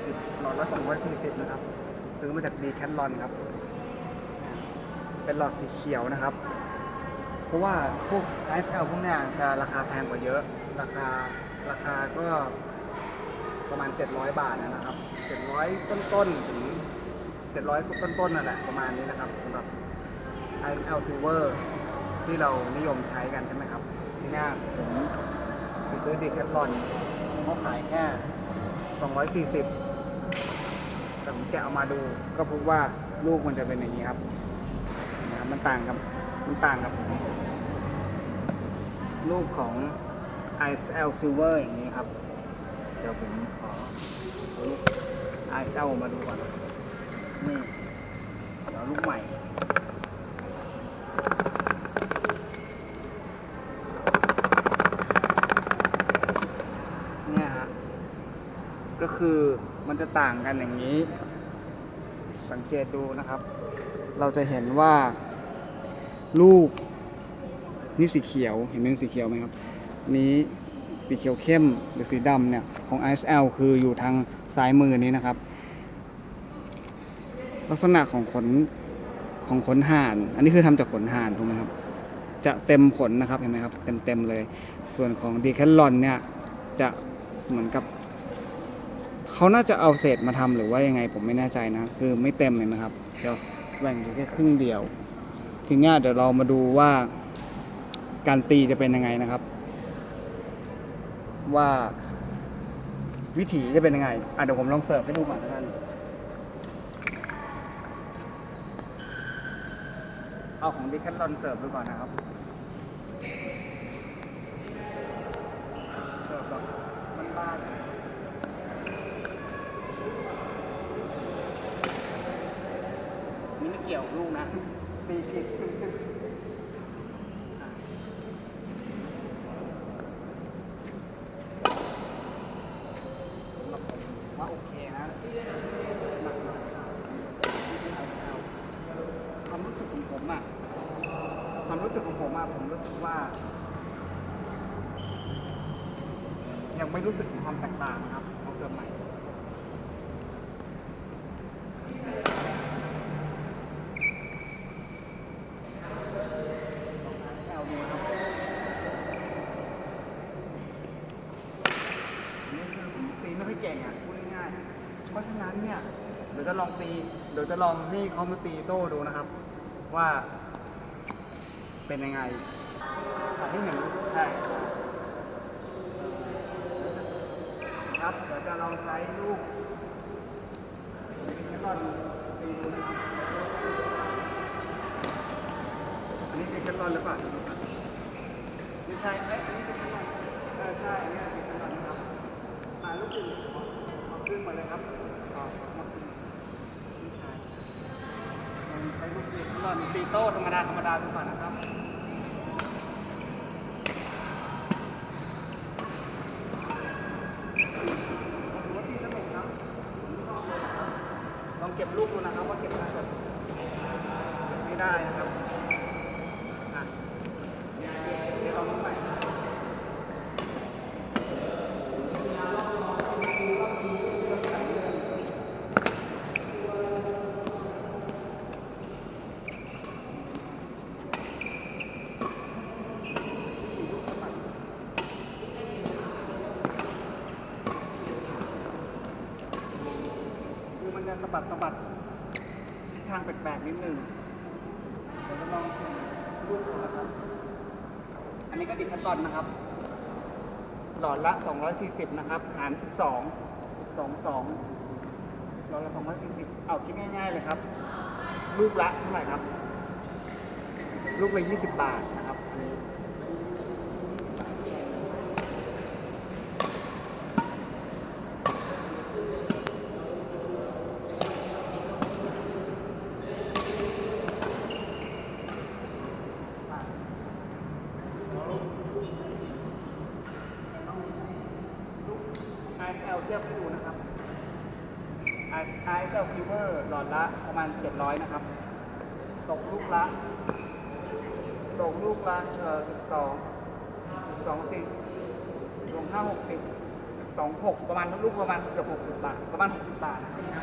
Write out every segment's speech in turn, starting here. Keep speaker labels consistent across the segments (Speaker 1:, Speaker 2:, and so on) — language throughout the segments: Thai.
Speaker 1: 240หลอดละ240นะครับ ซื้อมาจากดีแคทลอนครับ เป็นหลอดสีเขียวนะครับ เพราะว่าพวก SL พวกเนี้ยจะราคาแพงกว่าเยอะ ราคาราคาก็ประมาณ 700 บาทนะครับ 700 ต้นๆถึง 700 ต้นๆนั่นแหละประมาณนี้นะครับสำหรับ IL Silver ที่เรานิยมใช้กันใช่ไหมครับที่หน้าผมไปซื้อดีแคทลอนเขาขายแค่ 240 แต่ผมแกะออกมาดูก็พบว่าลูกมันจะเป็นอย่างนี้ครับนะครับมันต่างกับมันต่างกับลูกของ ISL Silver อย่างนี้ครับ เดี๋ยวผมขอเอาลูก ISL มาดูก่อนนี่เดี๋ยวลูกใหม่เนี่ยฮะก็คือ มันจะต่างกันอย่างนี้ สังเกตดูนะครับ เราจะเห็นว่า ลูกนี่สีเขียวเห็นเป็นสีเขียวไหมครับ นี้สีเขียวเข้มหรือสีดำเนี่ยของ ISL คืออยู่ทางซ้ายมือนี้นะครับ ลักษณะของขนของขนห่าน อันนี้คือทำจากขนห่านถูกไหมครับ จะเต็มขนนะครับเห็นไหมครับ เต็มเต็มๆเลย ส่วนของดีแคทลอนเนี่ยจะเหมือนกับ เขาน่าจะเอาเศษมาทำหรือว่ายังไงผมไม่แน่ใจนะ คือไม่เต็มเลยนะครับ เดี๋ยวแบ่งแค่ครึ่งเดียว ทีนี้เดี๋ยวเรามาดูว่า การตีจะเป็นยังไงนะครับ ว่า วิถีจะเป็นยังไงอะเดี๋ยวผมลองเสิร์ฟให้ดูก่อนแล้วกันเอาของดิคัทลอนเสิร์ฟดูก่อนนะครับเสิร์ฟแบบบ้านๆนี่ไม่เกี่ยวกับลูกนะตีผิดอะสำหรับผมว่าโอเคนะหนักหน่อยความรู้สึกของผมอะความรู้สึกของผมอะผมรู้สึกว่า ยังไม่รู้สึกถึงความแตกต่างนะครับของเกิดใหม่เอาดูนะครับนี่คือผมตีไม่ค่อยเก่งอะพูดง่ายๆ เนี่ยเดี๋ยวจะลองตี เดี๋ยวจะลองนี่เขามาตีโต้ดูนะครับ ว่า เป็นยังไงอะที่เห็นใช่ครับเดี๋ยวจะลองใช้ลูกแล้วก็ตีดูนะครับอันนี้เป็นแคทลอนหรือเปล่าไม่ใช่เอ้ยอันนี้เป็นแคทลอนเออใช่อันนี้เป็นแคทลอนนะครับอ่าลูกอื่นเอาขึ้นมาเลยครับ ไม่ใช้ลูกตีแคทลอนตีโต้ธรรมดาธรรมดาดูก่อนนะครับว่าตีสนุกครับผมชอบเลยนะครับลองเก็บลูกดูนะครับว่าเก็บได้ไม่ได้นะครับอะเดี๋ยวลองดูใหม่ จะสะบัดสะบัดทิศทางแปลกๆนิดนึงเดี๋ยวจะลองลูกดูนะครับ อันนี้ก็ดิคัตลอนนะครับ หลอดละ 240 นะครับ หาร 12 2 2 หลอดละ 240 เอาคิดง่ายๆเลยครับ ลูกละเท่าไหร่ครับ ลูกละ 20 บาทนะครับอันนี้ ISL เทียบให้ดูนะครับ ISL Silver หลอดละประมาณ 700 นะครับ ตกลูกละ ตกลูกละเอ่อ12 12จริบรวมห้าหกสิบสองหกประมาณลูกประมาณเกือบหกสิบบาท ประมาณหกสิบบาทนะครับ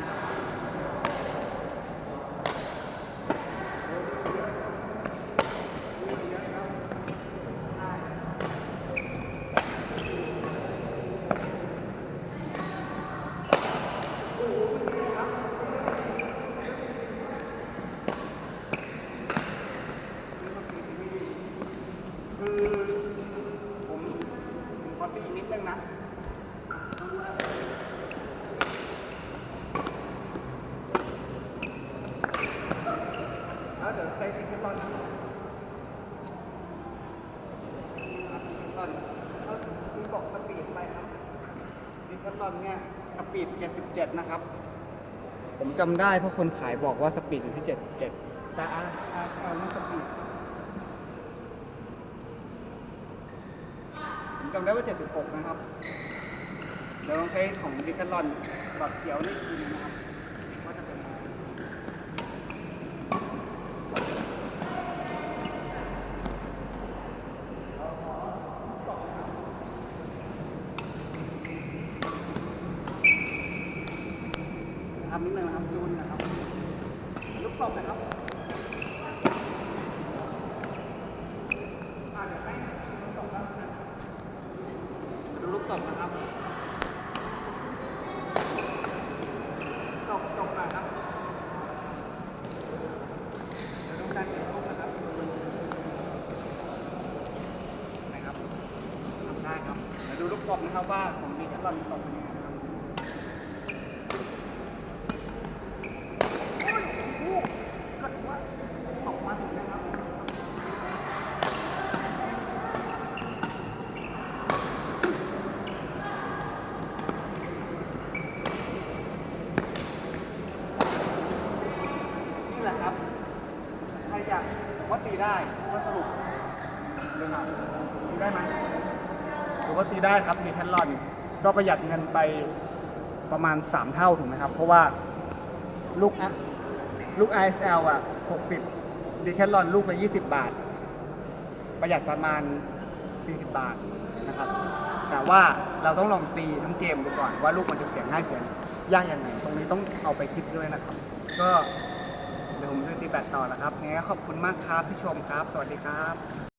Speaker 1: คือผมผมขอตีนิดนึงนะ แล้วเดี๋ยวใช้ดิจิตอลนะครับดิจิตอลเขาคุณบอกสปีดไปครับดิจิตอลเนี่ยสปีด 77 นะครับ ผมจำได้เพราะคนขายบอกว่าสปีดอยู่ที่ 77แต่อาอาอานี่สปีดผมจำได้ว่า 76 นะครับ เดี๋ยวลองใช้ของดิคาลอนหลอดเขียวนี่อีกทีนึงนะครับว่าจะเป็นยังไงทำนิดนึงนะครับยูนนะครับลูกตบนะครับอาเดี๋ยวให้ลูกตบแล้วนะดูลูกตบนะครับตบตบหน่อยครับเดี๋ยวดูการเก็บลูกนะครับนะครับทำได้ครับเดี๋ยวดูลูกตบนะครับว่าของดีแคทลอนตบเป็นยังไงนะครับโอ้ยโอ้โหก็ถือว่าตกมาถึงนะครับ นี่แหละครับ ใครอยากว่าตี ได้ก็สรุปเลยครับตีได้ไหมถือว่าตีได้ครับมีแคทลอนก็ประหยัดเงินไปประมาณ 3 เท่าถูกไหมครับ เพราะว่าลูกอะลูก ISL อะ 60ดีแคทลอนลูกละ20 บาท ประหยัดประมาณ 40 บาทนะครับ แต่ว่าเราต้องลองตีทั้งเกมดูก่อนว่าลูกมันจะเสียงง่ายเสียงยากยังไงตรงนี้ต้องเอาไปคิดด้วยนะครับ ก็ เดี๋ยวผมจะตีแบตต่อแล้วครับงั้นขอบคุณมากครับที่ชมครับ สวัสดีครับ